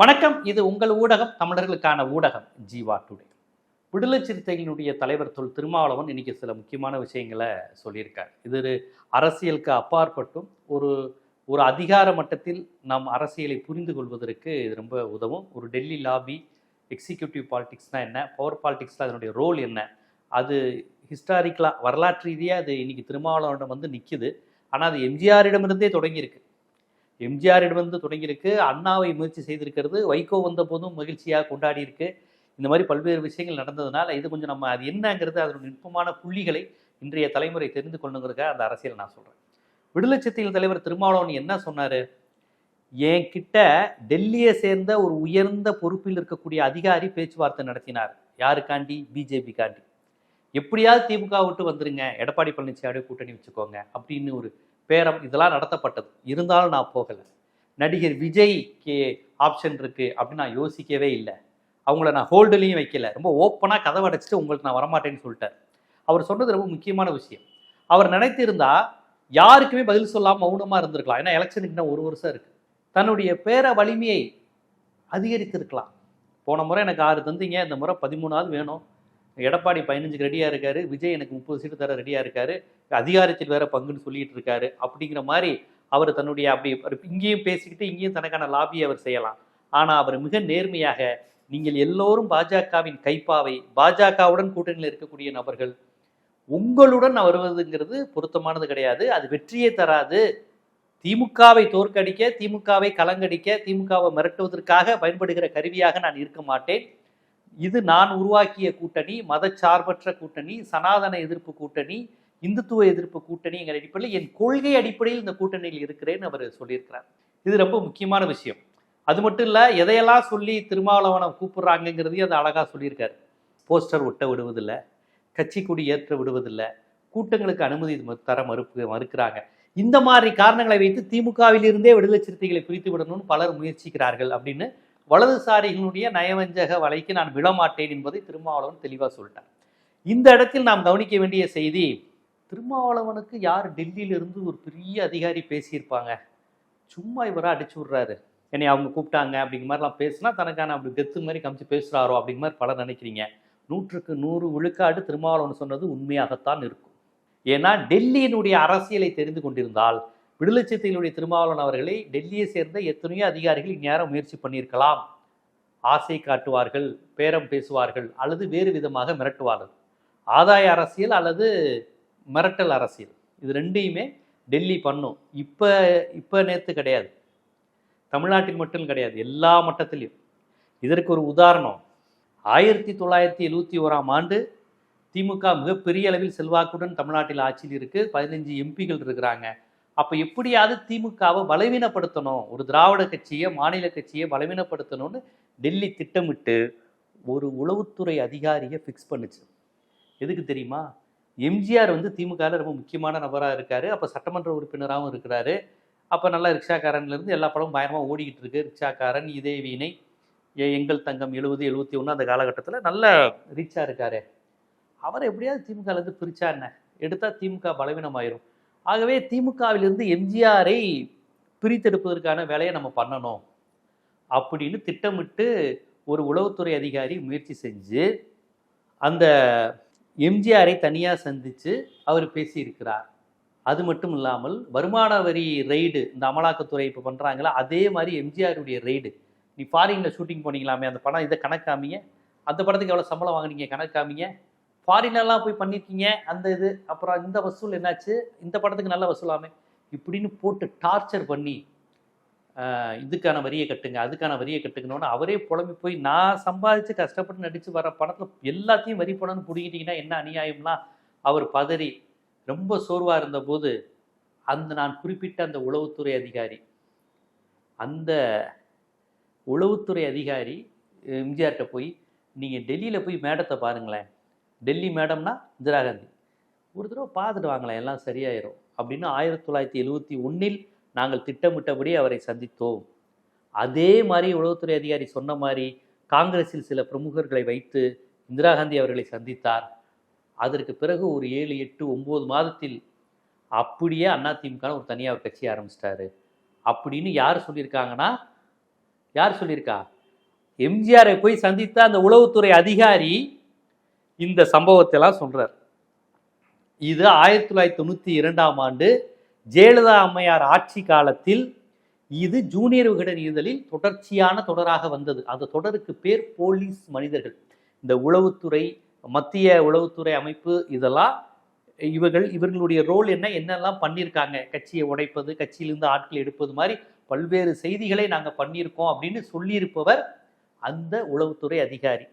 வணக்கம். இது உங்கள் ஊடகம் தமிழர்களுக்கான ஊடகம் ஜீவா டுடே. விடுதலை சிறுத்தைகளுடைய தலைவர் தொல் திருமாவளவன் இன்னைக்கு சில முக்கியமான விஷயங்களை சொல்லியிருக்கார். இது ஒரு அரசியலுக்கு அப்பாற்பட்டும் ஒரு ஒரு அதிகார மட்டத்தில் நாம் அரசியலை புரிந்து கொள்வதற்கு இது ரொம்ப உதவும். ஒரு டெல்லி லாபி எக்ஸிக்யூட்டிவ் பாலிடிக்ஸ்னால் என்ன பவர் பாலிடிக்ஸில் அதனுடைய ரோல் என்ன அது ஹிஸ்டாரிக்கலாக வரலாற்று ரீதியாக அது இன்னைக்கு திருமாவளவனிடம் வந்து நிற்கிது ஆனால் அது எம்ஜிஆரிடமிருந்தே தொடங்கியிருக்கு. எம்ஜிஆரிடமிருந்து தொடங்கியிருக்கு. அண்ணாவை முயற்சி செய்திருக்கிறது. வைகோ வந்த போதும் மகிழ்ச்சியாக கொண்டாடி இருக்கு இந்த மாதிரி பல்வேறு விஷயங்கள் நடந்ததுனால இது கொஞ்சம் நம்ம அது என்னங்கிறது அதனுடைய நுட்பமான புள்ளிகளை இன்றைய தலைமுறை தெரிந்து கொள்ளுங்கிறதுக்காக அந்த அரசியல் நான் சொல்கிறேன் விடுதலை சிறுத்தைகள் தலைவர் திருமாவளவன் என்ன சொன்னார்? என்கிட்ட டெல்லியை சேர்ந்த ஒரு உயர்ந்த பொறுப்பில் இருக்கக்கூடிய அதிகாரி பேச்சுவார்த்தை நடத்தினார். யாருக்காண்டி? பிஜேபி காண்டி எப்படியாவது திமுக விட்டு வந்துருங்க. எடப்பாடி பழனிசாமி கூட்டணி வச்சுக்கோங்க. அப்படின்னு ஒரு பேரம் இதெல்லாம் நடத்தப்பட்டது. இருந்தாலும் நான் போகலை. நடிகர் விஜய்க்கு ஆப்ஷன் இருக்குது அப்படின்னு நான் யோசிக்கவே இல்லை. அவங்கள நான் ஹோல்டுலையும் வைக்கல. ரொம்ப ஓப்பனாக கதவை அடைச்சிட்டு உங்களுக்கு நான் வரமாட்டேன்னு சொல்லிட்டார். அவர் சொன்னது ரொம்ப முக்கியமான விஷயம். அவர் நினைத்திருந்தா யாருக்குமே பதில் சொல்லாமல் மௌனமாக இருந்திருக்கலாம். ஏன்னா எலெக்ஷனுக்கு இன்னும் ஒரு வருஷம் இருக்குது தன்னுடைய பேர வலிமையை அதிகரித்திருக்கலாம். போன முறை எனக்கு ஆறு தந்தீங்க. இந்த முறை பதிமூணாவது வேணும். எடப்பாடி பதினஞ்சுக்கு ரெடியாக இருக்காரு. விஜய் எனக்கு முப்பது சீட்டு தர ரெடியாக இருக்காரு. அதிகாரத்தில் வேற பங்குன்னு சொல்லிட்டு இருக்காரு. அப்படிங்கிற மாதிரி அவர் தன்னுடைய அப்படி இங்கேயும் பேசிக்கிட்டு இங்கேயும் தனக்கான லாபியை அவர் செய்யலாம். ஆனால் அவர் மிக நேர்மையாக நீங்கள் எல்லோரும் பாஜகவின் கைப்பாவை பாஜகவுடன் கூட்டணியில் இருக்கக்கூடிய நபர்கள் உங்களுடன் வருவதுங்கிறது பொருத்தமானது கிடையாது. அது வெற்றியை தராது. திமுகவை தோற்கடிக்க திமுகவை கலங்கடிக்க திமுகவை மிரட்டுவதற்காக பயன்படுகிற கருவியாக நான் இருக்க மாட்டேன். இது நான் உருவாக்கிய கூட்டணி மதச்சார்பற்ற கூட்டணி சனாதன எதிர்ப்பு கூட்டணி இந்துத்துவ எதிர்ப்பு கூட்டணிங்கிற அடிப்படையில் என் கொள்கை அடிப்படையில் இந்த கூட்டணியில் இருக்கிறேன்னு அவர் சொல்லியிருக்கிறார். இது ரொம்ப முக்கியமான விஷயம். அது மட்டும் இல்லை எதையெல்லாம் சொல்லி திருமாவளவனம் கூப்பிடுறாங்கங்கிறதையும் அது அழகாக சொல்லியிருக்காரு. போஸ்டர் ஒட்ட விடுவதில்லை கட்சி கொடி ஏற்ற விடுவதில்லை கூட்டங்களுக்கு அனுமதி ம- தர மறுப்பு மறுக்கிறாங்க. இந்த மாதிரி காரணங்களை வைத்து திமுகவிலிருந்தே விடுதலை சிறுத்தைகளை குறித்து விடணும்னு பலர் முயற்சிக்கிறார்கள் அப்படின்னு வலதுசாரிகளுடைய நயவஞ்சக வலைக்கு நான் விழமாட்டேன் என்பதை திருமாவளவன் தெளிவாக சொல்லிட்டார் இந்த இடத்தில் நாம் கவனிக்க வேண்டிய செய்தி திருமாவளவனுக்கு யார் டெல்லியிலிருந்து ஒரு பெரிய அதிகாரி பேசியிருப்பாங்க? சும்மா இவராக அடிச்சு விட்றாரு. என்னை அவங்க கூப்பிட்டாங்க அப்படிங்கிற மாதிரிலாம் பேசினா தனக்கான அப்படி கெத்து மாதிரி கமிச்சு பேசுகிறாரோ அப்படிங்கிற மாதிரி பலர் நினைக்கிறீங்க. நூற்றுக்கு நூறு விழுக்காடு திருமாவளவன் சொன்னது உண்மையாகத்தான் இருக்கும். ஏன்னா டெல்லியினுடைய அரசியலை தெரிந்து கொண்டிருந்தால் விடுதலை சிறுத்தைகளுடைய திருமாவளவன் அவர்களை டெல்லியை சேர்ந்த எத்தனையோ அதிகாரிகள் இந்நேரம் முயற்சி பண்ணியிருக்கலாம். ஆசை காட்டுவார்கள் பேரம் பேசுவார்கள் அல்லது வேறு விதமாக மிரட்டுவார்கள். ஆதாய அரசியல் அல்லது மிரட்டல் அரசியல். இது ரெண்டையுமே டெல்லி பண்ணும். இப்போ இப்போ நேற்று கிடையாது. தமிழ்நாட்டில் மட்டும் கிடையாது. எல்லா மட்டத்திலையும். இதற்கு ஒரு உதாரணம். ஆயிரத்தி தொள்ளாயிரத்தி எழுவத்தி ஓராம் ஆண்டு திமுக மிகப்பெரிய அளவில் செல்வாக்குடன் தமிழ்நாட்டில் ஆட்சியில் இருக்கு. பதினஞ்சு எம்பிகள் இருக்கிறாங்க. அப்போ எப்படியாவது திமுகவை பலவீனப்படுத்தணும். ஒரு திராவிட கட்சியை மாநில கட்சியை பலவீனப்படுத்தணும்னு டெல்லி திட்டமிட்டு ஒரு உளவுத்துறை அதிகாரியை ஃபிக்ஸ் பண்ணுச்சு. எதுக்கு தெரியுமா? எம்ஜிஆர் வந்து திமுகவில் ரொம்ப முக்கியமான நபராக இருக்கார். அப்போ சட்டமன்ற உறுப்பினராகவும் இருக்கிறாரு. அப்போ நல்லா ரிக்ஷாக்காரன்லேருந்து எல்லா படமும் பயங்கரமாக ஓடிக்கிட்டு இருக்கு. ரிக்ஷாக்காரன் இதே வீணை எங்கள் தங்கம் எழுபது எழுபத்தி ஒன்று அந்த காலகட்டத்தில் நல்ல ரீச்சாக இருக்காரு. அவரை எப்படியாவது திமுகலேருந்து பிரிச்சா என்ன? எடுத்தால் திமுக பலவீனமாயிரும். ஆகவே திமுகவிலிருந்து எம்ஜிஆரை பிரித்தெடுப்பதற்கான வேலையை நம்ம பண்ணணும் அப்படின்னு திட்டமிட்டு ஒரு உளவுத்துறை அதிகாரி முயற்சி செஞ்சு அந்த எம்ஜிஆரை தனியாக சந்தித்து அவர் பேசியிருக்கிறார். அது மட்டும் இல்லாமல் வருமான வரி ரெய்டு இந்த அமலாக்கத்துறை இப்போ பண்ணுறாங்களா அதே மாதிரி எம்ஜிஆருடைய ரெய்டு. நீ ஃபாரினில் ஷூட்டிங் போனீங்களாமே அந்த படம் இதை கணக்காமீங்க? அந்த படத்துக்கு எவ்வளோ சம்பளம் வாங்குனீங்க? கணக்காமீங்க? ஃபாரின்லாம் போய் பண்ணியிருக்கீங்க அந்த இது. அப்புறம் இந்த வசூல் என்னாச்சு? இந்த படத்துக்கு நல்ல வசூலாமே. இப்படின்னு போட்டு டார்ச்சர் பண்ணி இதுக்கான வரியை கட்டுங்க அதுக்கான வரியை கட்டுங்கன்னு அவரே புலம்பி போய் நான் சம்பாதிச்சு கஷ்டப்பட்டு நடித்து வர படத்தில் எல்லாத்தையும் வரி பணம்னு பிடிக்கிட்டீங்கன்னா என்ன அநியாயம்லாம் அவர் பதறி ரொம்ப சோர்வாக இருந்தபோது அந்த நான் குறிப்பிட்ட அந்த உளவுத்துறை அதிகாரி அந்த உளவுத்துறை அதிகாரி எம்ஜிஆர்கிட்ட போய் நீங்கள் டெல்லியில் போய் மேடத்தை பாருங்களேன். டெல்லி மேடம்னா இந்திரா காந்தி. ஒரு தடவை பார்த்துட்டு வாங்கலாம் எல்லாம் சரியாயிரும் அப்படின்னு ஆயிரத்தி தொள்ளாயிரத்தி எழுவத்தி ஒன்றில் நாங்கள் திட்டமிட்டபடி அவரை சந்தித்தோம். அதே மாதிரி உளவுத்துறை அதிகாரி சொன்ன மாதிரி காங்கிரஸில் சில பிரமுகர்களை வைத்து இந்திரா காந்தி அவர்களை சந்தித்தார். அதற்கு பிறகு ஒரு ஏழு எட்டு ஒம்பது மாதத்தில் அப்படியே அதிமுக ஒரு தனியார் கட்சி ஆரம்பிச்சிட்டாரு. அப்படின்னு யார் சொல்லியிருக்காங்கன்னா யார் சொல்லியிருக்கா? எம்ஜிஆரை போய் சந்தித்த அந்த உளவுத்துறை அதிகாரி இந்த சம்பவத்தை எல்லாம் இது ஆயிரத்தி தொள்ளாயிரத்தி தொண்ணூற்றி இரண்டாம் ஆண்டு ஜெயலலிதா அம்மையார் ஆட்சி காலத்தில் இது ஜூனியர் விகடன் இதழில் தொடர்ச்சியான தொடராக வந்தது. அந்த தொடருக்கு பேர் போலீஸ் மனிதர்கள். இந்த உளவுத்துறை மத்திய உளவுத்துறை அமைப்பு இதெல்லாம் இவர்கள் இவர்களுடைய ரோல் என்ன என்னெல்லாம் பண்ணியிருக்காங்க? கட்சியை உடைப்பது கட்சியிலிருந்து ஆட்கள் எடுப்பது மாதிரி பல்வேறு செய்திகளை நாங்கள் பண்ணியிருக்கோம் அப்படின்னு சொல்லியிருப்பவர் அந்த உளவுத்துறை அதிகாரி.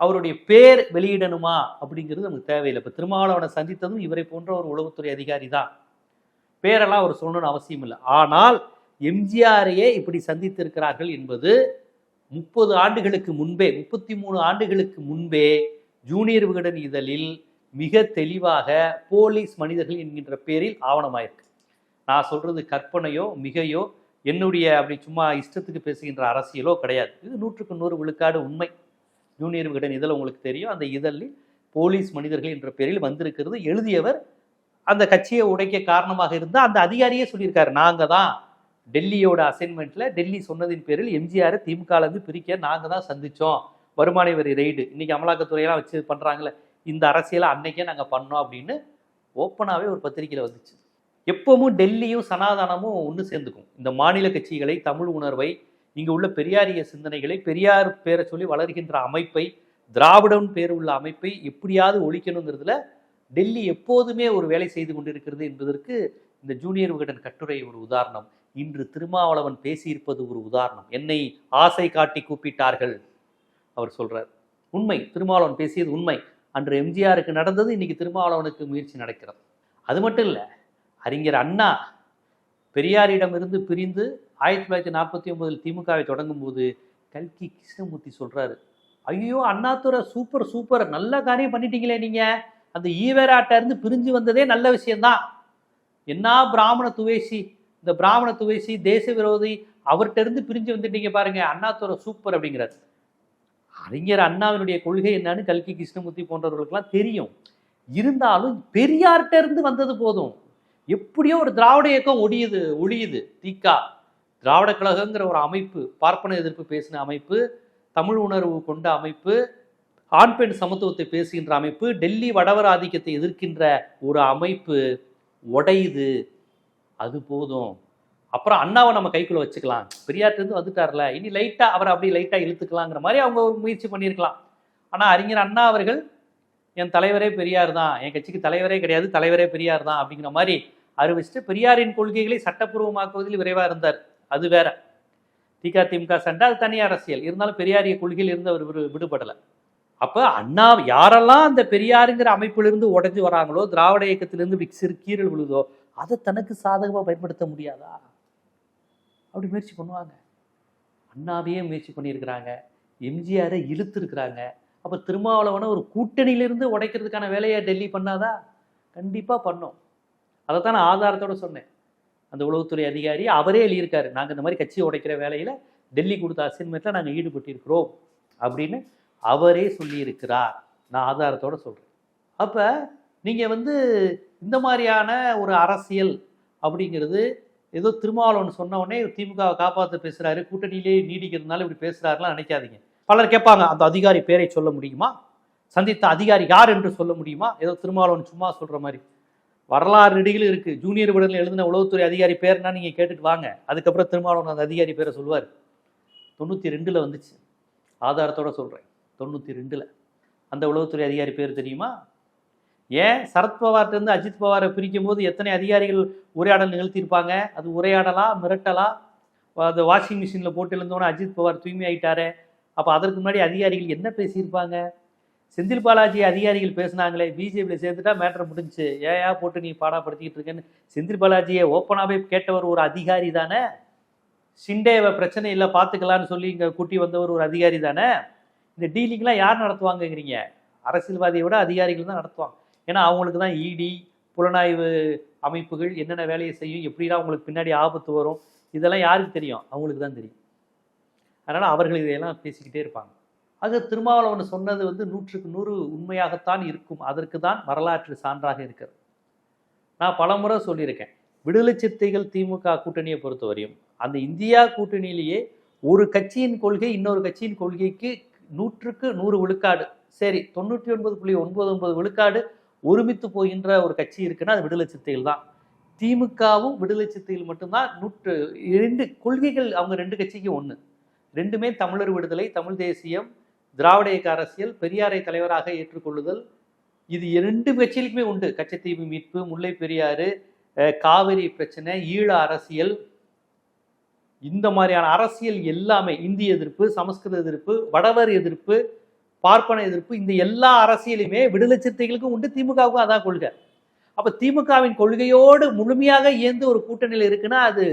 அவருடைய பேர் வெளியிடணுமா அப்படிங்கிறது நமக்கு தேவையில்லை. இப்போ திருமாவளவனை சந்தித்ததும் இவரை போன்ற ஒரு உளவுத்துறை அதிகாரி தான். பேரெல்லாம் அவர் சொல்லணும்னு அவசியம் இல்லை. ஆனால் எம்ஜிஆரையே இப்படி சந்தித்திருக்கிறார்கள் என்பது முப்பது ஆண்டுகளுக்கு முன்பே முப்பத்தி மூணு ஆண்டுகளுக்கு முன்பே ஜூனியர் விகடன் இதழில் மிக தெளிவாக போலீஸ் மனிதர்கள் என்கின்ற பேரில் ஆவணமாயிருக்கு. நான் சொல்றது கற்பனையோ மிகையோ என்னுடைய அப்படி சும்மா இஷ்டத்துக்கு பேசுகின்ற அரசியலோ கிடையாது. இது நூற்றுக்கு நூறு விழுக்காடு உண்மை. ஜூனியர் விகடன் இதழ் உங்களுக்கு தெரியும். அந்த இதழில் போலீஸ் மனிதர்கள் என்ற பேரில் வந்திருக்கிறது. எழுதியவர் அந்த கட்சியை உடைக்க காரணமாக இருந்தால் அந்த அதிகாரியே சொல்லியிருக்காரு. நாங்கள் தான் டெல்லியோட அசைன்மெண்ட்ல டெல்லி சொன்னதின் பேரில் எம்ஜிஆர் திமுகலேருந்து பிரிக்க நாங்கள் தான் சந்தித்தோம். வருமான வரி ரெய்டு இன்னைக்கு அமலாக்கத்துறையெல்லாம் வச்சு பண்ணுறாங்களே இந்த அரசியலை அன்னைக்கே நாங்கள் பண்ணோம் அப்படின்னு ஓப்பனாகவே ஒரு பத்திரிக்கையில் வந்துச்சு. எப்பவும் டெல்லியும் சனாதனமும் ஒன்று சேர்ந்துக்கும். இந்த மாநில கட்சிகளை தமிழ் உணர்வை இங்கு உள்ள பெரியாரிய சிந்தனைகளை பெரியார் பேரை சொல்லி வளர்கின்ற அமைப்பை திராவிடன் பேர் உள்ள அமைப்பை எப்படியாவது ஒழிக்கணுங்கிறதுல டெல்லி எப்போதுமே ஒரு வேலை செய்து கொண்டிருக்கிறது என்பதற்கு இந்த ஜூனியர் விகடன் கட்டுரை ஒரு உதாரணம். இன்று திருமாவளவன் பேசியிருப்பது ஒரு உதாரணம். என்னை ஆசை காட்டி கூப்பிட்டார்கள் அவர் சொல்றார். உண்மை திருமாவளவன் பேசியது உண்மை. அன்று எம்ஜிஆருக்கு நடந்தது இன்னைக்கு திருமாவளவனுக்கு முயற்சி நடக்கிறது. அது மட்டும் இல்லை அறிஞர் அண்ணா பெரியாரிடமிருந்து பிரிந்து ஆயிரத்தி தொள்ளாயிரத்தி நாற்பத்தி ஒன்பதில் திமுகவை தொடங்கும் போது கல்கி கிருஷ்ணமூர்த்தி சொல்றாரு ஐயோ அண்ணாதுரை சூப்பர் சூப்பர். நல்ல காரியம் பண்ணிட்டீங்களே நீங்க. அந்த ஈவேராட்ட இருந்து பிரிஞ்சு வந்ததே நல்ல விஷயம்தான். என்ன பிராமண துவேசி? இந்த பிராமண துவேசி தேச விரோதி அவர்கிட்ட இருந்து பிரிஞ்சு வந்துட்டீங்க பாருங்க. அண்ணாத்துறை சூப்பர் அப்படிங்கிறார். அறிஞர் அண்ணாவினுடைய கொள்கை என்னன்னு கல்கி கிருஷ்ணமூர்த்தி போன்றவர்களுக்கெல்லாம் தெரியும். இருந்தாலும் பெரியார்கிட்ட இருந்து வந்தது போதும். எப்படியோ ஒரு திராவிட இயக்கம் ஒடியுது ஒழியுது தீக்கா. திராவிட கழகங்கிற ஒரு அமைப்பு பார்ப்பன எதிர்ப்பு பேசின அமைப்பு தமிழ் உணர்வு கொண்ட அமைப்பு ஆண் பெண் சமத்துவத்தை பேசுகின்ற அமைப்பு டெல்லி வடவர் ஆதிக்கத்தை எதிர்க்கின்ற ஒரு அமைப்பு உடையுது. அது போதும். அப்புறம் அண்ணாவை நம்ம கைக்குள்ள வச்சுக்கலாம். பெரியார்ட்டேருந்து வந்துட்டார்ல. இனி லைட்டாக அவரை அப்படியே லைட்டாக இழுத்துக்கலாங்கிற மாதிரி அவங்க ஒரு முயற்சி பண்ணியிருக்கலாம். ஆனால் அறிஞர் அண்ணா அவர்கள் என் தலைவரே பெரியார் தான். என் கட்சிக்கு தலைவரே கிடையாது. தலைவரே பெரியார் தான். அப்படிங்கிற மாதிரி அறிவிச்சுட்டு பெரியாரின் கொள்கைகளை சட்டப்பூர்வமாக்குவதில் விரைவாக இருந்தார். அது வேற. திக திமுக சண்டை அது தனி அரசியல். இருந்தாலும் பெரியாரிய கொள்கையில் இருந்து அவர் விடு- விடுபடலை. அப்போ அண்ணா யாரெல்லாம் அந்த பெரியாருங்கிற அமைப்பிலிருந்து உடைஞ்சு வராங்களோ திராவிட இயக்கத்திலிருந்து சிறு கீரல் விழுதோ அதை தனக்கு சாதகமாக பயன்படுத்த முடியாதா? அப்படி முயற்சி பண்ணுவாங்க. அண்ணாவையே முயற்சி பண்ணியிருக்கிறாங்க. எம்ஜிஆரை இழுத்துருக்குறாங்க. அப்போ திருமாவளவனை ஒரு கூட்டணியிலிருந்து உடைக்கிறதுக்கான வேலையை டெல்லி பண்ணாதா? கண்டிப்பாக பண்ணோம். அதை தான் நான் ஆதாரத்தோடு சொன்னேன். அந்த உளவுத்துறை அதிகாரி அவரே எழுதியிருக்காரு. நாங்கள் இந்த மாதிரி கட்சியை உடைக்கிற வேலையில் டெல்லி கொடுத்த அசைன்மெண்ட்டில் நாங்கள் ஈடுபட்டிருக்கிறோம் அப்படின்னு அவரே சொல்லியிருக்கிறார். நான் ஆதாரத்தோடு சொல்கிறேன் அப்போ நீங்கள் வந்து இந்த மாதிரியான ஒரு அரசியல் அப்படிங்கிறது ஏதோ திருமாவளவன் சொன்ன உடனே திமுகவை காப்பாற்ற பேசுகிறாரு கூட்டணியிலே நீடிக்கிறதுனால இப்படி பேசுகிறாருலாம் நினைக்காதீங்க. பலர் கேட்பாங்க அந்த அதிகாரி பேரை சொல்ல முடியுமா? சந்தித்த அதிகாரி யார் என்று சொல்ல முடியுமா? ஏதோ திருமாவளவன் சும்மா சொல்கிற மாதிரி. வரலாறு நெடுகிலும் இருக்கு. ஜூனியர் விடலில் எழுதின உளவுத்துறை அதிகாரி பேர்னா நீங்க கேட்டுட்டு வாங்க. அதுக்கப்புறம் திருமாவளவன் அந்த அதிகாரி பேரை சொல்லுவார். தொண்ணூற்றி ரெண்டில் வந்துச்சு. ஆதாரத்தோட சொல்கிறேன் தொண்ணூற்றி ரெண்டில் அந்த உளவுத்துறை அதிகாரி பேர் தெரியுமா? ஏன்? சரத்பவார்ட்டிருந்து அஜித் பவாரை பிரிக்கும் போது எத்தனை அதிகாரிகள் உரையாடல் நிகழ்த்தியிருப்பாங்க? அது உரையாடலா? மிரட்டலா? அந்த வாஷிங் மிஷினில் போட்டு எழுந்தோன்னே அஜித் பவார் தூய்மை ஆயிட்டாரே அப்போ அதற்கு முன்னாடி அதிகாரிகள் என்ன பேசியிருப்பாங்க? செந்தில் பாலாஜி அதிகாரிகள் பேசுனாங்களே பிஜேபியில் சேர்ந்துட்டா மேட்டர் முடிஞ்சுச்சு. ஏயா போட்டு நீ பாடாப்படுத்திக்கிட்டு இருக்கேன்னு. செந்தில் பாலாஜியை ஓப்பனாகவே கேட்டவர் ஒரு அதிகாரி தானே? சிண்டேவை பிரச்சனை இல்லை பார்த்துக்கலான்னு சொல்லி இங்கே கூட்டி வந்தவர் ஒரு அதிகாரி தானே? இந்த டீலிங்லாம் யார் நடத்துவாங்கங்கிறீங்க? அரசியல்வாதியை விட அதிகாரிகள் தான் நடத்துவாங்க. ஏன்னா அவங்களுக்கு தான் இடி புலனாய்வு அமைப்புகள் என்னென்ன வேலையை செய்யும் எப்படிலாம் அவங்களுக்கு பின்னாடி ஆபத்து வரும் இதெல்லாம் யாருக்கு தெரியும்? அவங்களுக்கு தான் தெரியும். அதனால் அவர்கள் இதையெல்லாம் பேசிக்கிட்டே இருப்பாங்க. அது திருமாவளவன் சொன்னது வந்து நூற்றுக்கு நூறு உண்மையாகத்தான் இருக்கும். அதற்கு தான் வரலாற்று சான்றாக இருக்கிறது. நான் பலமுறை சொல்லியிருக்கேன். விடுதலை சிறுத்தைகள் திமுக கூட்டணியை பொறுத்தவரையும் அந்த இந்தியா கூட்டணியிலேயே ஒரு கட்சியின் கொள்கை இன்னொரு கட்சியின் கொள்கைக்கு நூற்றுக்கு நூறு விழுக்காடு. சரி தொண்ணூற்றி ஒன்பது புள்ளி ஒன்பது ஒன்பது விழுக்காடு ஒருமித்து போகின்ற ஒரு கட்சி இருக்குன்னா அது விடுதலை சிறுத்தைகள் தான். திமுகவும் விடுதலை சிறுத்தைகள் மட்டும்தான் நூற்று இரண்டு கொள்கைகள் அவங்க ரெண்டு கட்சிக்கு ஒன்று ரெண்டுமே தமிழர் விடுதலை தமிழ் தேசியம் திராவிட இயக்க அரசியல் பெரியாரை தலைவராக ஏற்றுக்கொள்ளுதல். இது இரண்டு கட்சிகளுக்குமே உண்டு. கச்சத்தீவு மீட்பு முல்லை பெரியாறு காவிரி பிரச்சனை ஈழ அரசியல். இந்த மாதிரியான அரசியல் எல்லாமே இந்திய எதிர்ப்பு சமஸ்கிருத எதிர்ப்பு வடவர் எதிர்ப்பு பார்ப்பன எதிர்ப்பு இந்த எல்லா அரசியலுமே விடுதலை சிறுத்தைகளுக்கும் உண்டு திமுகவுக்கும் அதான் கொள்கை. அப்ப திமுகவின் கொள்கையோடு முழுமையாக இயந்து ஒரு கூட்டணியில் இருக்குன்னா அது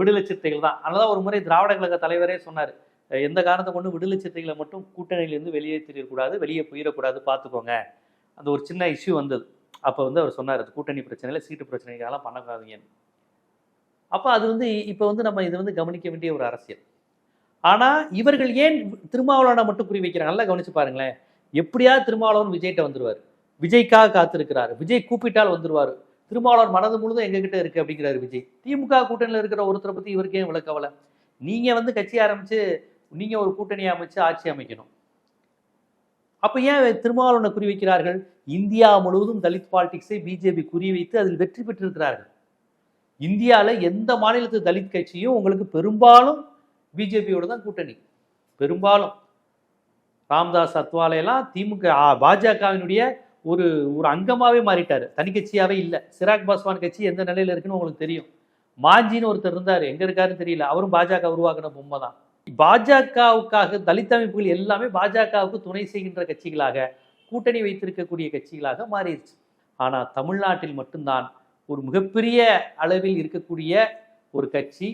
விடுதலை சிறுத்தைகள் தான். அதனால ஒரு முறை திராவிட கழக தலைவரே சொன்னார். எந்த காரணத்தை கொண்டு விடுதலை சிறுத்தைகளை மட்டும் கூட்டணியிலேருந்து வெளியே தெரியக்கூடாது வெளியே போயிடக்கூடாது பார்த்துக்கோங்க. அந்த ஒரு சின்ன இஷ்யூ வந்தது. அப்போ வந்து அவர் சொன்னார் அது கூட்டணி பிரச்சனையில் சீட்டு பிரச்சனைகளெல்லாம் பண்ணக்கூடாதீங்கன்னு அப்போ அது வந்து இப்போ வந்து நம்ம இதை வந்து கவனிக்க வேண்டிய ஒரு அரசியல். ஆனால் இவர்கள் ஏன் திருமாவளவனை மட்டும் குறி வைக்கிறாங்க? நல்லா கவனிச்சு பாருங்களேன். எப்படியாவது திருமாவளவன் விஜய்கிட்ட வந்துடுவார் விஜய்க்காக காத்திருக்கிறார். விஜய் கூப்பிட்டால் வந்துடுவார் திருமாவளவன் மனது முழுதும் எங்ககிட்ட இருக்கு அப்படிங்கிறாரு விஜய். திமுக கூட்டணியில் இருக்கிற ஒருத்தரை பற்றி இவருக்கே இவ்வளோ கவலை நீங்கள் வந்து கட்சி ஆரம்பித்து நீங்கள் ஒரு கூட்டணி அமைச்சு ஆட்சி அமைக்கணும். அப்போ ஏன் திருமாவளவனை குறி வைக்கிறார்கள்? இந்தியா முழுவதும் தலித் பாலிடிக்ஸை பிஜேபி குறிவைத்து அதில் வெற்றி பெற்றிருக்கிறார்கள். இந்தியாவில் எந்த மாநிலத்து தலித் கட்சியும் உங்களுக்கு பெரும்பாலும் பிஜேபியோட தான் கூட்டணி. பெரும்பாலும். ராம்தாஸ் அத்வாலையெல்லாம் திமுக பாஜகவினுடைய ஒரு ஒரு அங்கமாகவே மாறிட்டார். தனி இல்லை. சிராக் பாஸ்வான் கட்சி எந்த நிலையில் இருக்குன்னு உங்களுக்கு தெரியும். மாஞ்சின்னு ஒருத்தர் இருந்தார். எங்கே இருக்காருன்னு தெரியல. அவரும் பாஜக உருவாக்கின பொம்மை தான். பாஜகவுக்காக தலித் அமைப்புகள் எல்லாமே பாஜகவுக்கு துணை செய்கின்ற கட்சிகளாக கூட்டணி வைத்திருக்கக்கூடிய கட்சிகளாக மாறிடுச்சு. ஆனால் தமிழ்நாட்டில் மட்டும்தான் ஒரு மிகப்பெரிய அளவில் இருக்கக்கூடிய ஒரு கட்சி.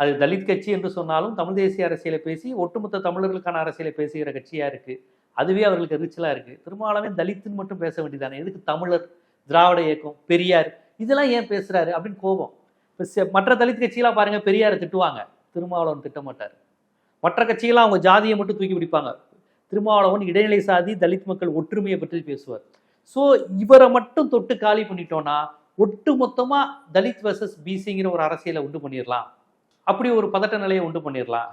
அது தலித் கட்சி என்று சொன்னாலும் தமிழ் தேசிய அரசியலை பேசி ஒட்டுமொத்த தமிழர்களுக்கான அரசியலை பேசுகிற கட்சியாக இருக்குது அதுவே அவர்களுக்கு எரிச்சலாக இருக்குது திருமாவளவன் தலித்துன்னு மட்டும் பேச வேண்டியதானே எதுக்கு தமிழர் திராவிட இயக்கம் பெரியார்? இதெல்லாம் ஏன் பேசுகிறாரு அப்படின்னு கோபம். இப்போ மற்ற தலித் கட்சியெலாம் பாருங்கள் பெரியாரை திட்டுவாங்க. திருமாவளவன் திட்டமாட்டார். மற்ற கட்சிகளாக அவங்க ஜாதியை மட்டும் தூக்கி பிடிப்பாங்க. திருமாவளவன் இடைநிலை சாதி தலித் மக்கள் ஒற்றுமையை பற்றி பேசுவார். ஸோ இவரை மட்டும் தொட்டு காலி பண்ணிட்டோன்னா ஒட்டு மொத்தமாக தலித் வர்சஸ் பிசிங்கிற ஒரு அரசியலை உண்டு பண்ணிடலாம் அப்படி ஒரு பதட்ட நிலையை உண்டு பண்ணிடலாம்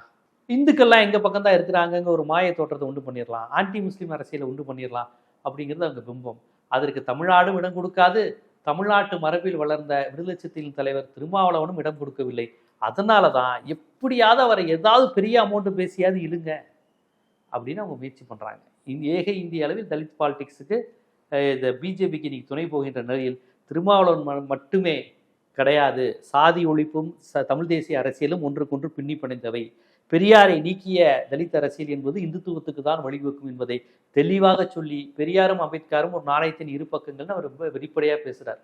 இந்துக்கள்லாம் எங்கள் பக்கம் தான் இருக்கிறாங்கங்க ஒரு மாய தோற்றத்தை உண்டு பண்ணிடலாம் ஆன்டி முஸ்லீம் அரசியலை உண்டு பண்ணிடலாம் அப்படிங்கிறது அவங்க பிம்பம். அதற்கு தமிழ்நாடும் இடம் கொடுக்காது. தமிழ்நாட்டு மரபில் வளர்ந்த விடுதலை தலைவர் திருமாவளவனும் இடம் கொடுக்கவில்லை. அதனால தான் எப்படியாவது அவரை ஏதாவது பெரிய அமௌண்ட்டு பேசியாவது இழுங்க அப்படின்னு அவங்க முயற்சி பண்ணுறாங்க இந்த ஏக இந்திய அளவில் தலித் பாலிடிக்ஸுக்கு இந்த பிஜேபிக்கு இன்னைக்கு துணை போகின்ற நிலையில் திருமாவளவன் மட்டுமே கிடையாது. சாதி ஒழிப்பும் ச தமிழ் தேசிய அரசியலும் ஒன்றுக்கொன்று பின்னி பிணைந்தவை. பெரியாரை நீக்கிய தலித் அரசியல் என்பது இந்துத்துவத்துக்கு தான் வழிவகுக்கும் என்பதை தெளிவாக சொல்லி பெரியாரும் அம்பேத்கரும் ஒரு நாணயத்தின் இரு பக்கங்கள்னு அவர் ரொம்ப வெளிப்படையாக பேசுகிறார்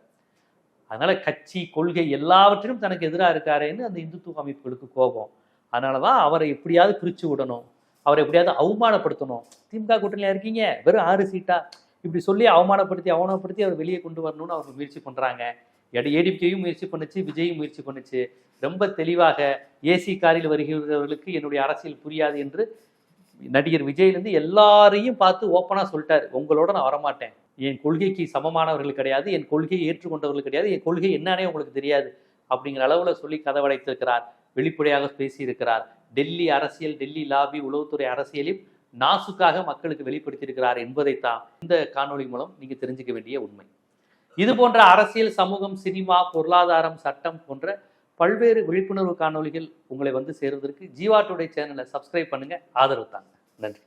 அதனால கட்சி கொள்கை எல்லாவற்றிலும் தனக்கு எதிராக இருக்காரேன்னு அந்த இந்துத்துவ அமைப்புகளுக்கு கோபம். அதனால தான் அவரை எப்படியாவது பிரித்து விடணும். அவரை எப்படியாவது அவமானப்படுத்தணும். திமுக கூட்டணியில் இருக்கீங்க வெறும் ஆறு சீட்டா? இப்படி சொல்லி அவமானப்படுத்தி அவமானப்படுத்தி அவர் வெளியே கொண்டு வரணும்னு அவங்க முயற்சி பண்ணுறாங்க எடி ஏடிபிக்கையும் முயற்சி பண்ணுச்சு விஜயும் முயற்சி பண்ணுச்சு. ரொம்ப தெளிவாக ஏசி காரில் வருகிறவர்களுக்கு என்னுடைய அரசியல் புரியாது என்று நடிகர் விஜய்லேருந்து எல்லாரையும் பார்த்து ஓப்பனாக சொல்லிட்டார். உங்களோட நான் வரமாட்டேன். என் கொள்கைக்கு சமமானவர்கள் கிடையாது என் கொள்கையை ஏற்றுக்கொண்டவர்கள் கிடையாது என் கொள்கை என்னன்னே உங்களுக்கு தெரியாது அப்படிங்கிற அளவில் சொல்லி கதவடைத்திருக்கிறார். வெளிப்படையாக பேசியிருக்கிறார். டெல்லி அரசியல் டெல்லி லாபி உளவுத்துறை அரசியலையும் நாசுக்காக மக்களுக்கு வெளிப்படுத்தியிருக்கிறார் என்பதைத்தான் இந்த காணொளி மூலம் நீங்கள் தெரிஞ்சுக்க வேண்டிய உண்மை. இது போன்ற அரசியல் சமூகம் சினிமா பொருளாதாரம் சட்டம் போன்ற பல்வேறு விழிப்புணர்வு காணொளிகள் உங்களை வந்து சேருவதற்கு ஜீவாட்டுடைய சேனலை சப்ஸ்கிரைப் பண்ணுங்க. ஆதரவு தாங்க. நன்றி.